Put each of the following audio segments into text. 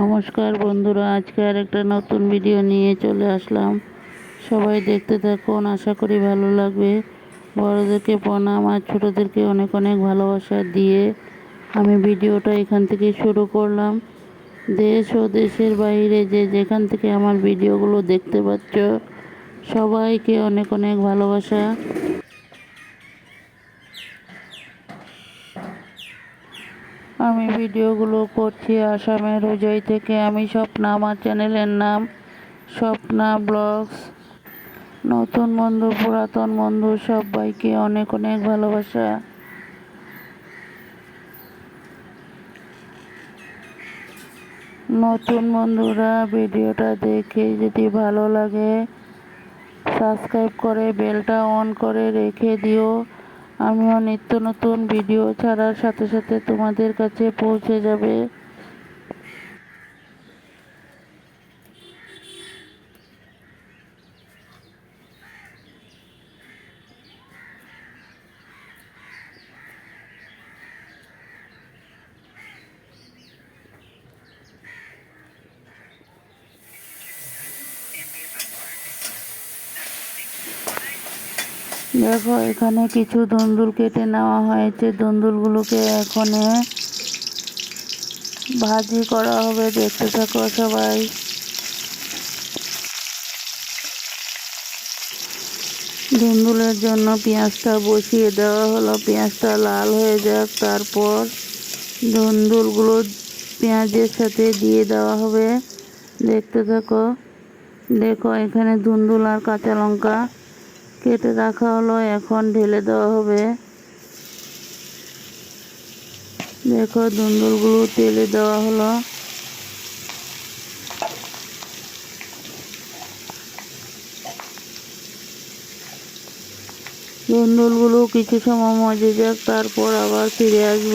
নমস্কার বন্ধুরা, আজকে আর একটা নতুন ভিডিও নিয়ে চলে আসলাম। সবাই দেখতে থাকুন, আশা করি ভালো লাগবে। বড়োদেরকে প্রণাম আর ছোটোদেরকে অনেক অনেক ভালোবাসা দিয়ে আমি ভিডিওটা এখান থেকে শুরু করলাম। দেশ ও দেশের বাইরে যে যেখান থেকে আমার ভিডিওগুলো দেখতে পাচ্ছ, সবাইকে অনেক অনেক ভালোবাসা আমি ভিডিওগুলো করছি আসামের উজয় থেকে। আমি স্বপ্না, আমার চ্যানেলের নাম স্বপ্না ব্লগস। নতুন বন্ধু, পুরাতন বন্ধু, সবাইকে অনেক অনেক ভালোবাসা। নতুন বন্ধুরা, ভিডিওটা দেখে যদি ভালো লাগে, সাবস্ক্রাইব করে, বেলটা অন করে রেখে দিও। আমিও নিত্য নতুন ভিডিও ছাড়ার সাথে সাথে তোমাদের কাছে পৌঁছে যাবে। দেখো, এখানে কিছু দন্দুল কেটে নেওয়া হয়েছে। দন্দুলগুলোকে এখানে ভাজি করা হবে। দেখতে থাকো সবাই। ধুন্দুলের জন্য পেঁয়াজটা বসিয়ে দেওয়া হলো। পেঁয়াজটা লাল হয়ে যাক, তারপর ধুন্দুলগুলো পেঁয়াজের সাথে দিয়ে দেওয়া হবে। দেখতে থাকো। দেখো, এখানে ধুন্দুল আর কাঁচা লঙ্কা কেটে রাখা হলো, এখন ঢেলে দেওয়া হবে। দেখো, দুন্দুলগুলো তেলে দেওয়া হলো। দুন্দুলগুলো কিছু সময় মজে যাক, তারপর আবার ফিরে আসব।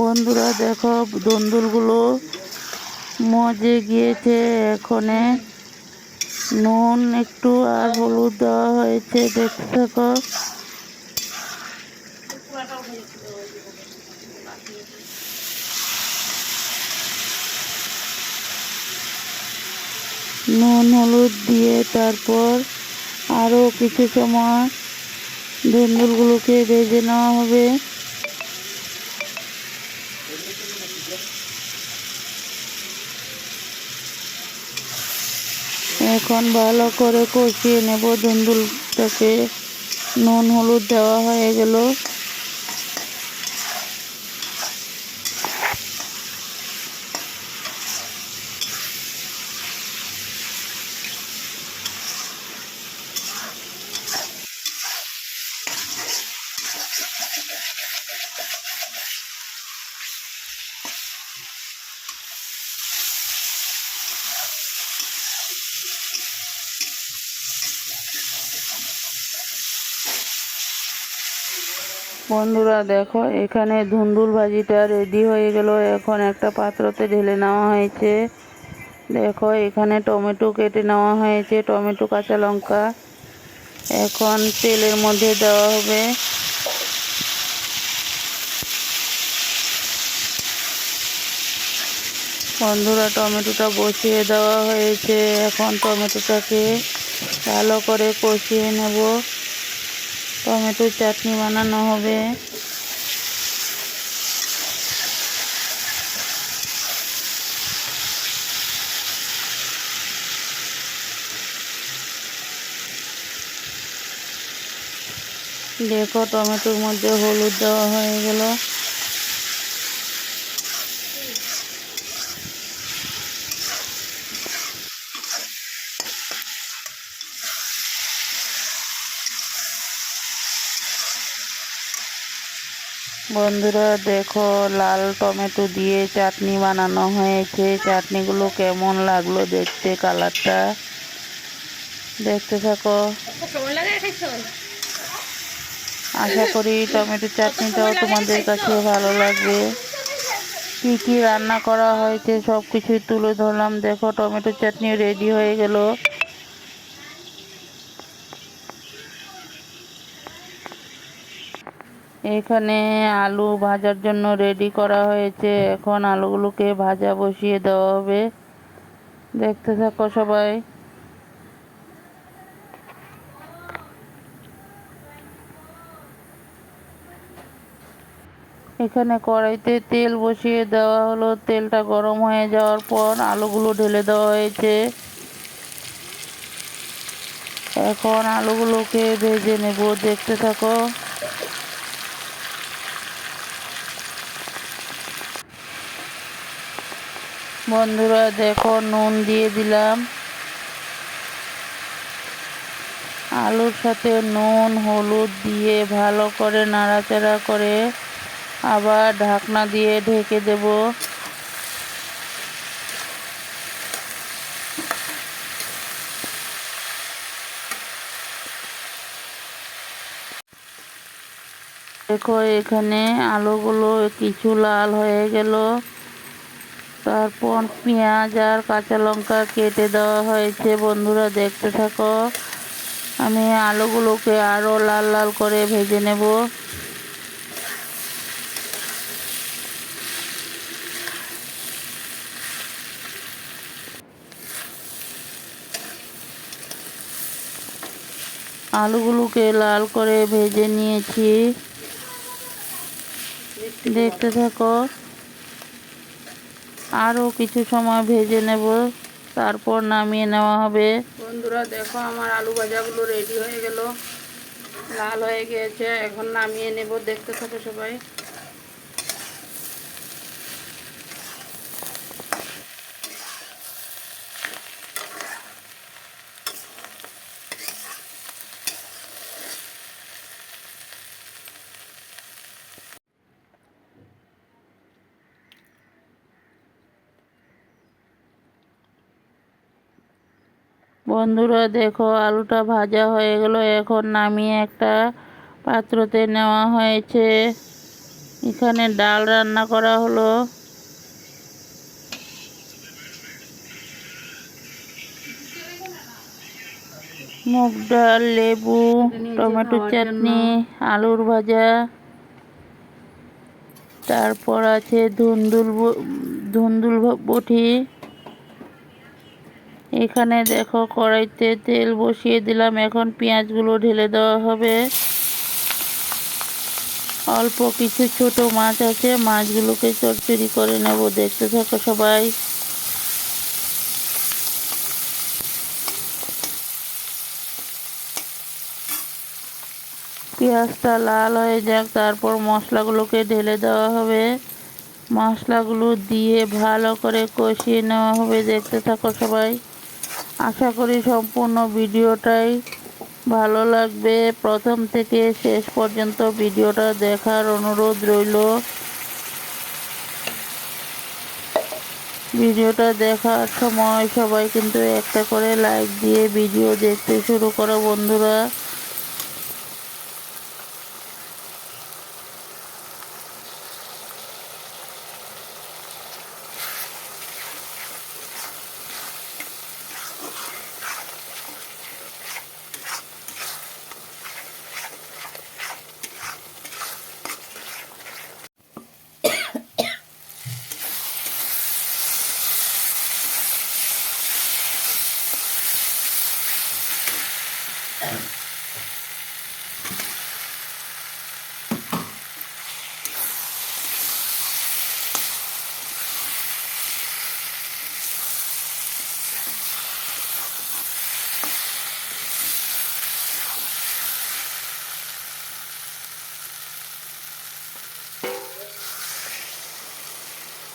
বন্ধুরা দেখো দন্দুলগুলো মজে গিয়েছে এখানে। নুন একটু আর হলুদ দেওয়া হয়েছে দেখতে নুন, হলুদ দিয়ে তারপর আরও কিছু সময় ধুন্দুলগুলোকে ভেজে নেওয়া হবে। এখন ভালো করে কষিয়ে নেব। দুন্দুলটাকে নুন হলুদ দেওয়া হয়ে গেল। বন্ধুরা দেখো, এখানে ধুন্দুল ভাজিটা রেডি হয়ে গেল। এখন একটা পাত্রতে ঢেলে নেওয়া হয়েছে। দেখো, এখানে টমেটো কেটে নেওয়া হয়েছে, টমেটো, কাঁচা লঙ্কা। এখন তেলের মধ্যে দেওয়া হবে। বন্ধুরা, টমেটোটা বসিয়ে দেওয়া হয়েছে। এখন টমেটোটাকে ভালো করে কষিয়ে নেব। টমেটো চাটনি বানানো হবে। দেখো টমেটোর মধ্যে হলুদ দেওয়া হয়ে গেল। বন্ধুরা, দেখো লাল টমেটো দিয়ে চাটনি বানানো হয়েছে। চাটনিগুলো কেমন লাগল দেখতে, কালারটা? দেখতে থাকো। আশা করি টমেটো চাটনিটাও তোমাদের কাছে ভালো লাগবে। কি কি রান্না করা হয়েছে সব কিছুই তুলে ধরলাম। দেখো টমেটো চাটনি রেডি হয়ে গেল। এখানে আলু ভাজার জন্য রেডি করা হয়েছে। এখন আলুগুলোকে ভাজা বসিয়ে দেওয়া হবে। দেখতে থাকো সবাই। এখানে কড়াইতে তেল বসিয়ে দেওয়া হলো। তেলটা গরম হয়ে যাওয়ার পর আলুগুলো ঢেলে দেওয়া হয়েছে। এখন আলুগুলোকে ভেজে নেব। দেখতে থাকো। বন্ধুরা, দেখো নুন দিয়ে দিলাম। আলুর সাথে নুন, হলুদ দিয়ে ভালো করে নাড়াচাড়া করে আবার ঢাকনা দিয়ে ঢেকে দেব। দেখো এখানে আলুগুলো কিছু লাল হয়ে গেল। তারপর পেঁয়াজ আর কাঁচা লঙ্কা কেটে দেওয়া হয়েছে। বন্ধুরা, দেখতে থাকো। আমি আলুগুলোকে আরও লাল লাল করে ভেজে নেব। আলুগুলোকে লাল করে ভেজে নিয়েছি। দেখতে থাকো। আরও কিছু সময় ভেজে নেব, তারপর নামিয়ে নেওয়া হবে। বন্ধুরা, দেখো আমার আলু ভাজাগুলো রেডি হয়ে গেল। লাল হয়ে গিয়েছে, এখন নামিয়ে নেব, দেখতে থাকো সবাই। বন্ধুরা দেখো, আলুটা ভাজা হয়ে গেল। এখন নামিয়ে একটা পাত্রতে নেওয়া হয়েছে। এখানে ডাল রান্না করা হলো। মুগ ডাল, লেবু, টমেটো চাটনি, আলুর ভাজা। তারপর আছে ধুন্দুল ধুন্দুল বটি। এখানে দেখো কড়াইতে তেল বসিয়ে দিলাম। এখন পেঁয়াজগুলো ঢেলে দেওয়া হবে। অল্প কিছু ছোট মাছ আছে। মাছগুলোকে চচ্চড়ি করে নেব। দেখতে থাকো সবাই। পেঁয়াজটা লাল হয়ে যাক, তারপর মশলাগুলোকে ঢেলে দেওয়া হবে। মশলাগুলো দিয়ে ভালো করে কষিয়ে নেওয়া হবে। দেখতে থাকো সবাই। আশা করি সম্পূর্ণ ভিডিওটাই ভালো লাগবে। প্রথম থেকে শেষ পর্যন্ত ভিডিওটা দেখার অনুরোধ রইল। ভিডিওটা দেখার সময় সবাই কিন্তু একটা করে লাইক দিয়ে ভিডিও দেখতে শুরু করো বন্ধুরা।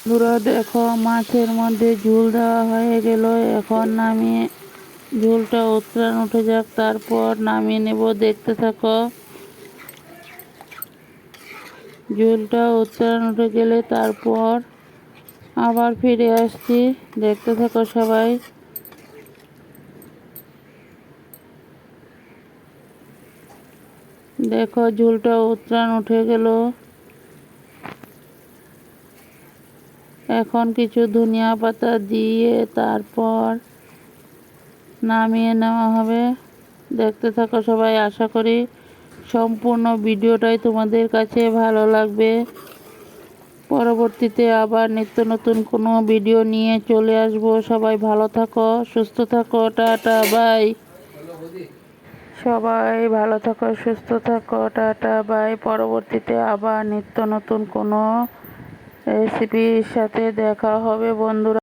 বন্ধুরা দেখো, মাছের মধ্যে ঝুল দেওয়া হয়ে গেল। এখন নামিয়ে ঝুলটা উত্তরাণ উঠে যাক, তারপর নামিয়ে নেব। দেখতে থাকো। ঝুলটা উত্তরণ উঠে গেলে তারপর আবার ফিরে আসছি। দেখতে থাকো সবাই। দেখো, ঝুলটা উত্তরণ উঠে গেল। এখন কিছু ধনিয়া পাতা দিয়ে তারপর নামিয়ে নেওয়া হবে। দেখতে থাকো সবাই, আশা করি সম্পূর্ণ ভিডিওটাই তোমাদের কাছে ভালো লাগবে। পরবর্তীতে আবার নিত্য নতুন কোনো ভিডিও নিয়ে চলে আসব। সবাই ভালো থাকো, সুস্থ থাকো, টাটা, বাই। সবাই ভালো থাকো, সুস্থ থাকো, টাটা, বাই। পরবর্তীতে আবার নিত্য নতুন কোনো রেসিপির সাথে দেখা হবে বন্ধুরা।